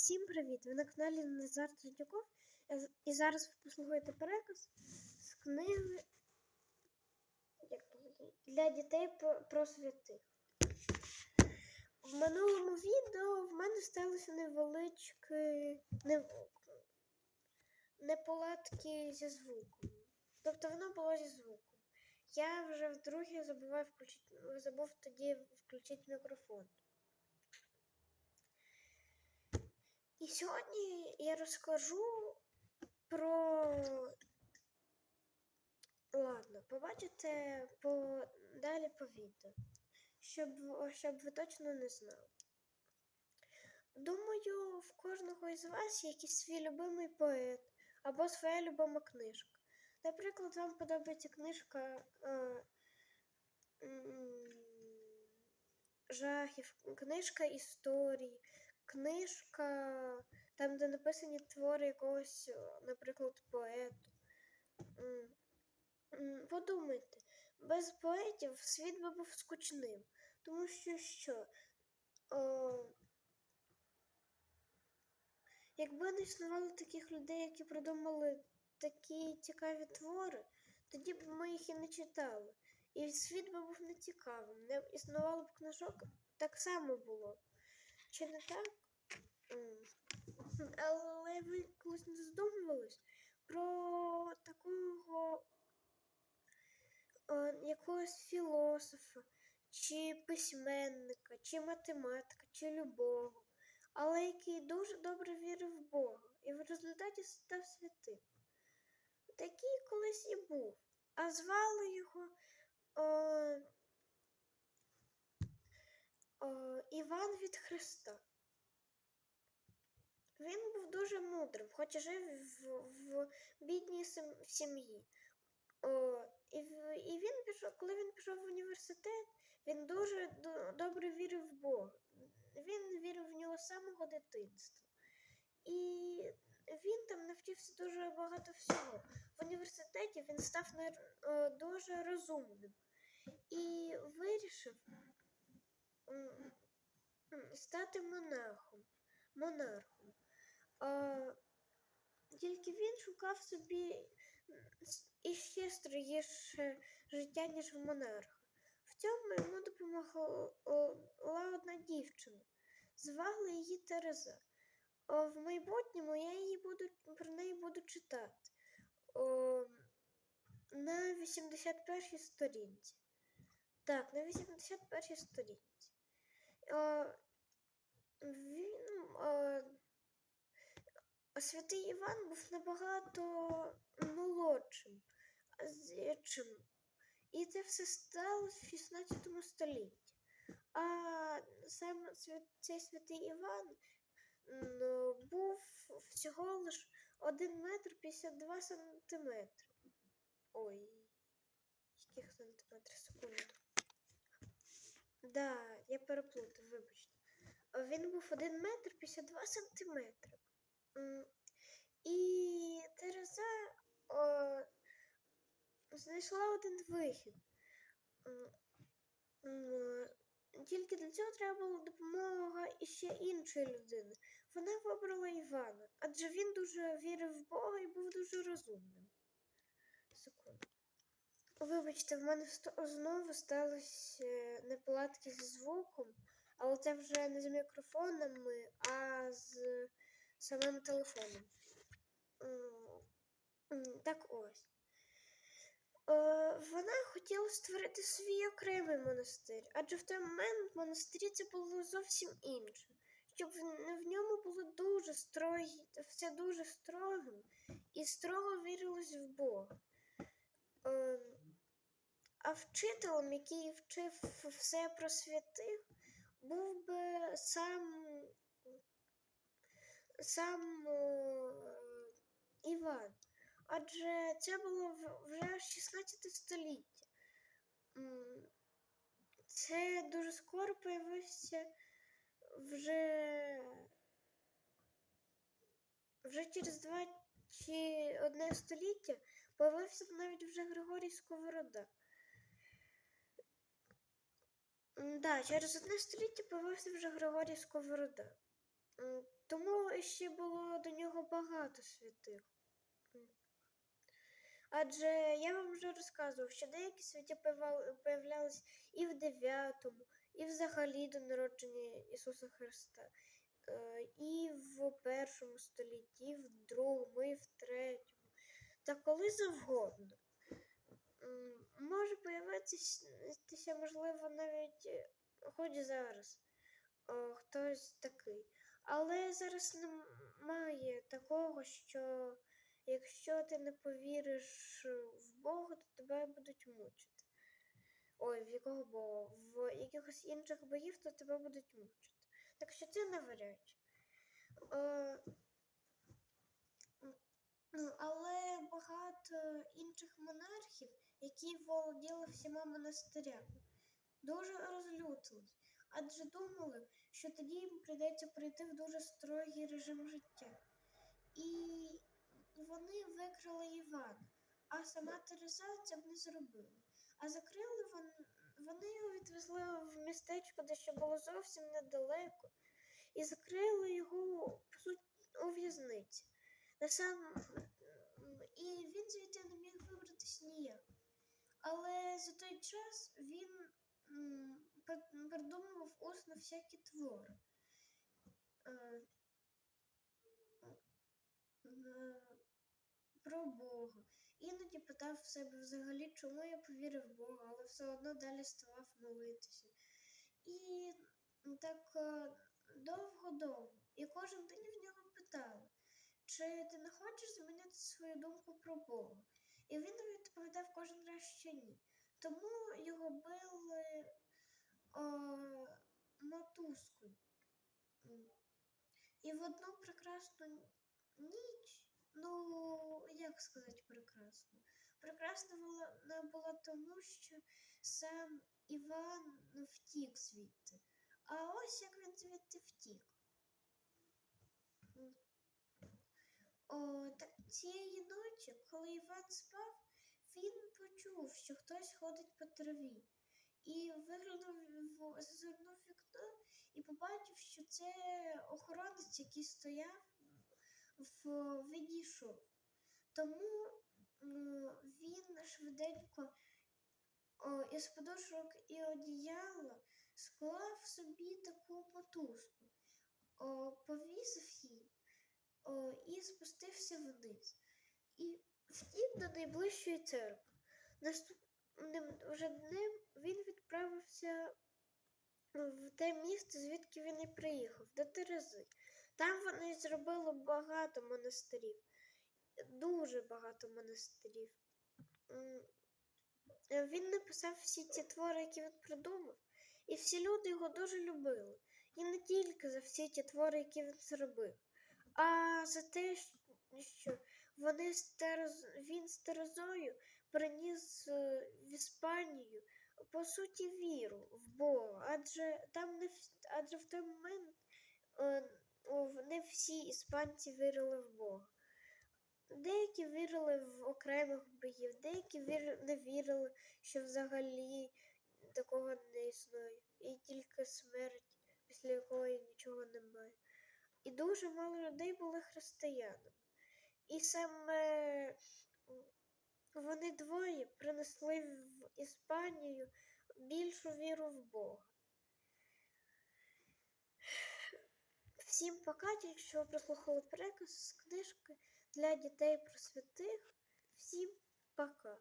Всім привіт! Ви на каналі Назар Третьяков. І зараз ви послухаєте переказ з книги для дітей про, святих. В минулому відео в мене сталося невеличкі неполадки зі звуком. Тобто воно було зі звуком. Я вже вдруге забував включити, забув тоді включити мікрофон. І сьогодні я розкажу про. Ладно, побачите по... далі по відео, щоб, щоб ви точно не знали. Думаю, в кожного із вас є якийсь свій любимий поет або своя любима книжка. Наприклад, вам подобається книжка е, жахів, книжка історій, книжка, там, де написані твори якогось, е, наприклад, поету. Подумайте, без поетів світ би був скучним, тому що що? О, якби не існувало таких людей, які придумали такі цікаві твори, тоді б ми їх і не читали. І світ би був нецікавим. Не існувало б книжок, так само було. Чи не так? Але ви колись не задумувались про такого е, якогось філософа, чи письменника, чи математика, чи любого, але який дуже добре вірив в Бога і в результаті став святим. Такий колись і був, а звали його е, е, Іван від Христа. Він був дуже мудрим, хоч і жив в, в бідній сім'ї. О, і, і він пішов, коли він пішов в університет, він дуже до- добре вірив в Бога. Він вірив в нього з самого дитинства. І він там навчився дуже багато всього. В університеті він став е, дуже розумним і вирішив стати монахом, монархом. А, тільки він шукав собі іще строгіше життя, ніж в монарха. В цьому йому допомогла одна дівчина. Звали її Тереза. О, В майбутньому я її буду, про неї буду читати О, на 81-й сторінці. Так, на 81-й сторінці. О, він, святий Іван був набагато молодшим, чим. І це все сталося в 16 столітті. А сам цей святий Іван був всього лиш 1 метр 52 сантиметри. Ой, яких сантиметрів секунду. Да, я переплутав, вибачте. Він був 1 метр 52 сантиметри. І Тереза о, знайшла один вихід. Тільки для цього треба була допомога іще іншої людини. Вона вибрала Івана, адже він дуже вірив в Бога і був дуже розумним. Секунду. Вибачте, в мене знову сталися неполадки зі звуком, але це вже не з мікрофонами, а з самим телефоном. Так ось. Е, Вона хотіла створити свій окремий монастир, адже в той момент монастирі це було зовсім інше. Щоб в ньому було дуже строгі, все дуже строгим і строго вірилось в Бога. А вчителем, який вчив все про святих, був би сам, сам е, Іван. Адже це було вже 16 століття. Це дуже скоро появився вже, вже через два чи одне століття появився навіть вже Григорій Сковорода. Да, через одне століття появився вже Григорій Сковорода. Тому ще було до нього багато святих. Адже я вам вже розказував, що деякі святі появлялись і в 9, і взагалі до народження Ісуса Христа, е, і в першому столітті, і в другому, і в третьому, та коли завгодно. Може появитися, можливо, навіть е, хоч зараз о, хтось такий. Але зараз немає такого, що якщо ти не повіриш в Бога, то тебе будуть мучити. Ой, в якого Бога? В якихось інших богів, то тебе будуть мучити. Так що це навряд. Але багато інших монархів, які володіли всіма монастирями, дуже розлютились, адже думали, що тоді їм прийдеться прийти в дуже строгий режим життя. І вони викрали Івана, а сама Тереза це б не зробила. А закрили вон, вони його відвезли в містечко, де ще було зовсім недалеко, і закрили його у в'язниці. На сам... І він звідти не міг вибратись ніяк. Але за той час він придумував усно всякі твори. Е, е, про Бога. Іноді питав себе взагалі, чому я повірив в Бога, але все одно далі ставав молитися. І так е, довго-довго. І кожен день в нього питали, чи ти не хочеш змінити свою думку про Бога? І він відповідав кожен раз, що ні. Тому його били о, мотузкою. І в одну прекрасну ніч, ну, як сказати прекрасно? Прекрасна вона була тому, що сам Іван втік звідти. А ось як він звідти втік. О, так цієї ночі, коли Іван спав, він почув, що хтось ходить по траві. І виглянув в зазирнув вікно і побачив, що це охоронець, який стояв в відійшов. Тому він швиденько із подушок і одіяла склав собі таку мотузку, повісив її о, і спустився вниз. І втік до найближчої церкви. Наступним вже днем він відправився в те місце, звідки він і приїхав, до Терези. Там вони зробили багато монастирів, дуже багато монастирів. Е, Він написав всі ці твори, які він придумав, і всі люди його дуже любили. І не тільки за всі ті твори, які він зробив, а за те, що вони з він з Терезою приніс е, в Іспанію по суті віру в Бога, адже там не вс- адже в той момент е, не всі іспанці вірили в Бога. Деякі вірили в окремих богів, деякі вір... не вірили, що взагалі такого не існує. І тільки смерть, після якої нічого немає. І дуже мало людей були християнами. І саме вони двоє принесли в Іспанію більшу віру в Бога. Всім пока, якщо ви прослухали переказ з книжки для дітей про святих. Всім пока.